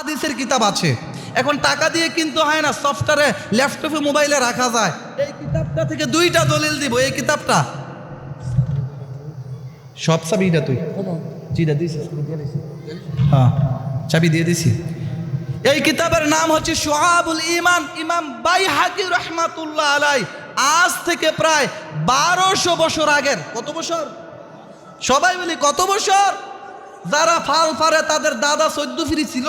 হাদিসের কিতাব আছে। এখন টাকা দিয়ে কিনতে হয় না সফটওয়্যারে ল্যাপটপে মোবাইলে রাখা যায়। এই কিতাবটা থেকে দুইটা দলিল দিব, এই কিতাবটা। সব চাবিটা তুই। জিটা দিছিস হ্যাঁ চাবি দিয়ে দিছি। এই কিতাবের নাম হচ্ছে সোহাবুল ইমান ইমাম বাই হাকি রহমাতুল্লাহ আলাই আজ থেকে প্রায় বারোশো বছর আগের। কত বছর? সবাই বলি, কত বছর? যারা ফাল ফারে তাদের দাদা চোদ্দ ফিরি ছিল।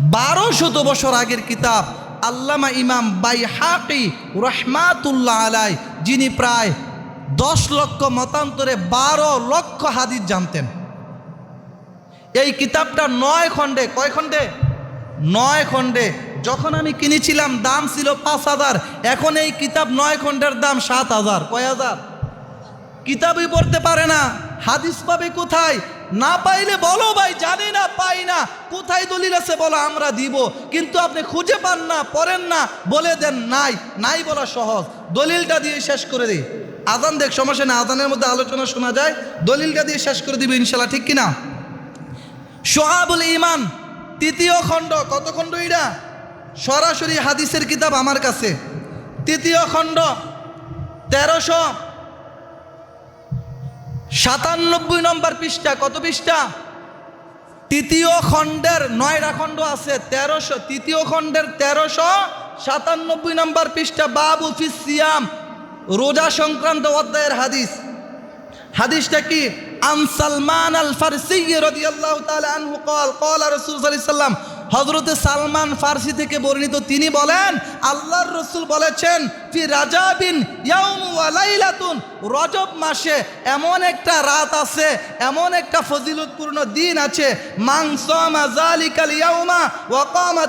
বারো শত বছর আগের কিতাব আল্লামা ইমাম বাই হাকি রহমাতুল্লাহ আলাই, যিনি প্রায় দশ লক্ষ মতান্তরে বারো লক্ষ হাদিস জানতেন। এই কিতাবটা নয় খণ্ডে, কয় খণ্ডে? নয় খণ্ডে। যখন আমি কিনেছিলাম, দাম ছিল পাঁচ হাজার। এখন এই কিতাব নয় খণ্ডের দাম সাত হাজার। কয় হাজার? কিতাবই পড়তে পারে না। হাদিস পাবে কোথায়? না পাইলে বলো ভাই, জানি না, পাই না। কোথায় দলিল আছে বলো, আমরা দিব। কিন্তু আপনি খুঁজে পান না, পড়েন না, বলে দেন নাই। নাই বলা সহজ। দলিলটা দিয়ে শেষ করে দিই। আজান দেখ সমস্যা না, আজানের মধ্যে আলোচনা শোনা যায়। দলিলটা দিয়ে শেষ করে দিবে ইনশাল্লাহ ঠিক কিনা? সোহাবুল ইমান তৃতীয় খণ্ড, কত খণ্ড এটা সরাসরি হাদিসের কিতাব আমার কাছে। তৃতীয় খণ্ড, তেরোশো সাতানব্বই নম্বর পৃষ্ঠা কত পৃষ্ঠা তৃতীয় খণ্ডের নয়টা খণ্ড আছে তেরোশো তৃতীয় খণ্ডের তেরোশো সাতানব্বই নম্বর পৃষ্ঠা বাবু ফিস সিয়াম রোজা সংক্রান্ত অধ্যায়ের হাদিস হাদিসটা কি আন সালমান আল ফারসি রাদিয়াল্লাহু তাআলা আনহু قال قال রাসূল সাল্লাল্লাহু আলাইহি হযরতে সালমান ফার্সি থেকে বর্ণিত তিনি বলেন, আল্লাহর রসুল বলেছেন, ফি রাজাবিন ইয়াউম লাইলাতুন। রজব মাসে এমন একটা রাত আছে, এমন একটা ফজিলতপূর্ণ দিন আছে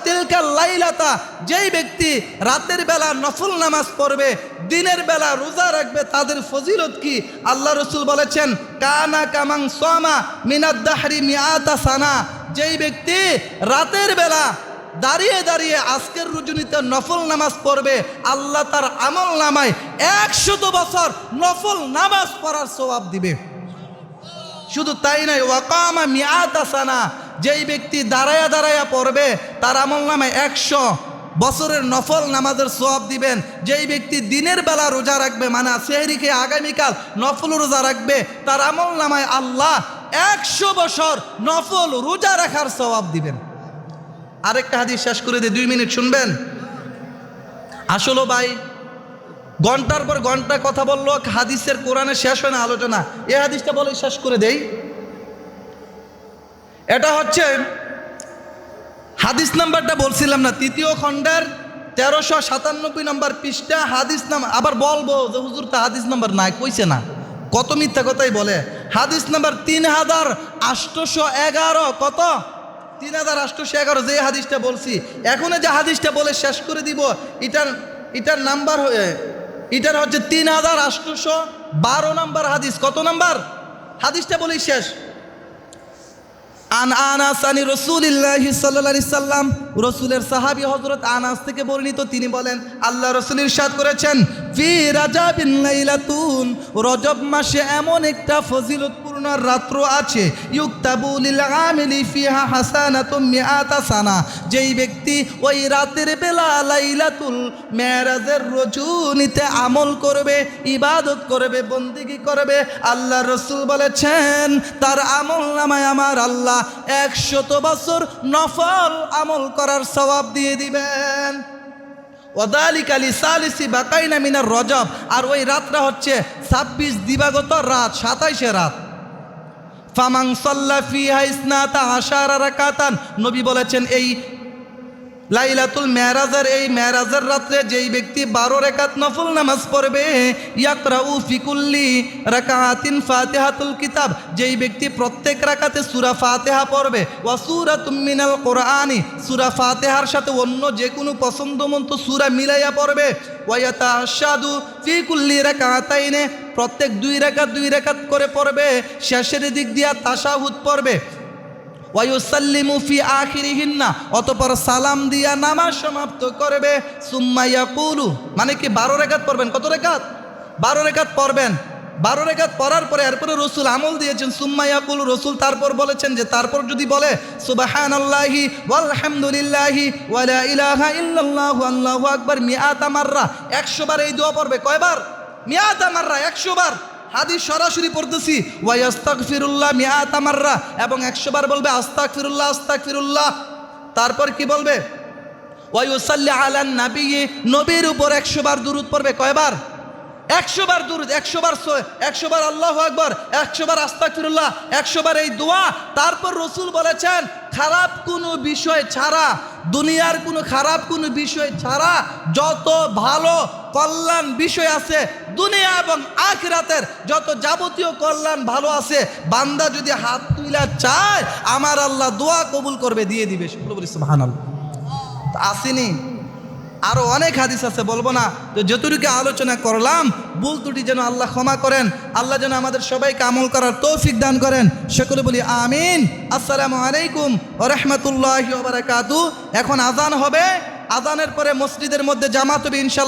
তিলকাল লাইলাতা। যেই ব্যক্তি রাতের বেলা নফল নামাজ পড়বে, দিনের বেলা রোজা রাখবে, তাদের ফজিলত কি? আল্লাহ রসুল বলেছেন, কানা কামাং সোমা মিনাদ্দাহরি মিয়াতা সানা। যেই ব্যক্তি রাতের বেলা দাঁড়িয়ে দাঁড়িয়ে আজকের রুজুনিতে নফল নামাজ পড়বে, আল্লাহ তার আমল নামায় একশত বছর নফল নামাজ পড়ার স্বভাব দিবে। শুধু তাই নয়, ওয়াকামা মিয়াতা সানা, যেই ব্যক্তি দাঁড়ায়া দাঁড়ায়া পড়বে, তার আমল নামায় একশো বছরের নফল নামাজের সোয়াব দিবেন। যেই ব্যক্তি দিনের বেলা রোজা রাখবে মানে সেহরিকে আগামীকাল নফল রোজা রাখবে, তার আমল নামায় আল্লাহ একশো বছর নফল রোজা রাখার সওয়াব দিবেন। আরেকটা হাদিস শেষ করে দিয়ে দুই মিনিট শুনবেন? আসলো ভাই, ঘণ্টার পর ঘণ্টা কথা বলল, হাদিসের কোরআনে শেষ হয় না আলোচনা। এ হাদিসটা বলে শেষ করে দেই। এটা হচ্ছে, হাদিস নাম্বারটা বলছিলাম না, তৃতীয় খণ্ডের তেরোশো সাতানব্বই নম্বর পৃষ্ঠা, হাদিস নাম আবার বলব যে হুজুর তা হাদিস নাম্বার নাই, কইছে না। কত মিথ্যা কথাই বলে? হাদিস নাম্বার তিন হাজার আষ্টশো এগারো। কত? তিন হাজার আষ্টশো এগারো, যে হাদিসটা বলছি। এখনও যে হাদিসটা বলে শেষ করে দিব, এটার এটার নাম্বার হয়ে, এটার হচ্ছে তিন হাজার আষ্টশো বারো নাম্বার হাদিস। কত নাম্বার? হাদিসটা বলি শেষ। আন আনাস আনি রসুলিল্লাহ সাল্লি সাল্লাম, রসুলের সাহাবি হজরত আনাস থেকে বর্ণিত, তিনি বলেন, আল্লাহ রসুল ইরশাদ করেছেন, ফি রজব মাসে এমন একটা ফজিলতপূর্ণ রাত্র আছে। যেই ব্যক্তি ওই রাতের বেলা লাইলাতুল মেরাজের রজুনিতে আমল করবে, ইবাদত করবে, বন্দিগি করবে, আল্লাহ রসুল বলেছেন, তার আমল নামায় আমার আল্লাহ একশত বছর নফল আমল করার সবাব দিয়ে দিবেন। আর ওই রাতটা হচ্ছে ছাব্বিশ দিবাগত রাত, সাতাইশে রাত। ফামাং সাল্লা ফিহা ইসনাতা নবী বলেছেন, এই লাইলাতুল মেরাজের, এই মেরাজের রাত্রে যেই ব্যক্তি বারো রেখাত নফল নামাজ পড়বে, ইয়াকরাউ ফিকুল্লি রাকাতিন ফাতেহাতুল কিতাব। যেই ব্যক্তি প্রত্যেক রাকাতে সুরা ফাতেহা পড়বে, ওয়া সুরা তুমিনাল কোরআনি, সুরা ফাতেহার সাথে অন্য যে কোনো পছন্দমন্ত সুরা মিলাইয়া পড়বে। ওয়াইয়াতা আশাদু ফিকুল্লি কুল্লি রাকাতাইনে প্রত্যেক দুই রেখাত দুই রেখাত করে পড়বে, শেষের দিক দিয়া তাসাহুদ পড়বে। ওয়ায়ুসাল্লিমু ফি আখিরিহিন্না, অতপর সালাম দিয়া নামাজ সমাপ্ত করবে। সুম্মা ইয়াকুলু মানে কি বারো রেখাত পড়বেন? কত রেখাত? বারো রেখাত পড়বেন। বারো রেখাত পড়ার পরে এরপরে রসুল আমল দিয়েছেন সুম্মাইয়াকুল রসুল তারপর বলেছেন যে, তারপর যদি বলে সুবাহান আল্লাহি আলহামদুলিল্লাহি ওয়ালা ইলাহা ইল্লাল্লাহু আল্লাহু আকবার মিয়াত আমাররা একশো বার এই দোয়া পড়বে। কয়বার? মিয়াত আমাররা একশো বার। হাদিস সরাসরি পড়তেছি ওয়াই আস্তাক ফিরুল্লাহ মিয়াত আমাররা এবং একশো বার বলবে আস্তাক ফিরুল্লাহ আস্তাক ফিরুল্লাহ তারপর কি বলবে? ওয়াইসাল্লি আলান নাবি নবীর উপর একশো বার দুরুদ পড়বে, কয়বার? একশো বার দুরুদ, একশো বার একশো বার আল্লাহ আকবর, একশো বার আস্তাকফিরুল্লাহ একশো বার এই দোয়া। তারপর রসুল বলেছেন, খারাপ কোনো বিষয় ছাড়া, দুনিয়ার কোনো খারাপ কোনো বিষয় ছাড়া, যত ভালো কল্যাণ বিষয় আছে, দুনিয়া এবং আখিরাতের যত যাবতীয় কল্যাণ ভালো আছে, বান্দা যদি হাত তুইলা চায়, আমার আল্লাহ দোয়া কবুল করবে, দিয়ে দিবে। শুক্র বলিস মহানাল্লাহ আসেনি। আরও অনেক হাদিস আছে, বলব না। তো যতটুকু আলোচনা করলাম, ভুল ত্রুটি যেন আল্লাহ ক্ষমা করেন, আল্লাহ যেন আমাদের সবাইকে আমল করার তৌফিক দান করেন। সকলে বলি আমিন। আসসালামু আলাইকুম ও রহমতুল্লাহ এখন আজান হবে। আজানের পরে মসজিদের মধ্যে জামাত হবে ইনশাল্লাহ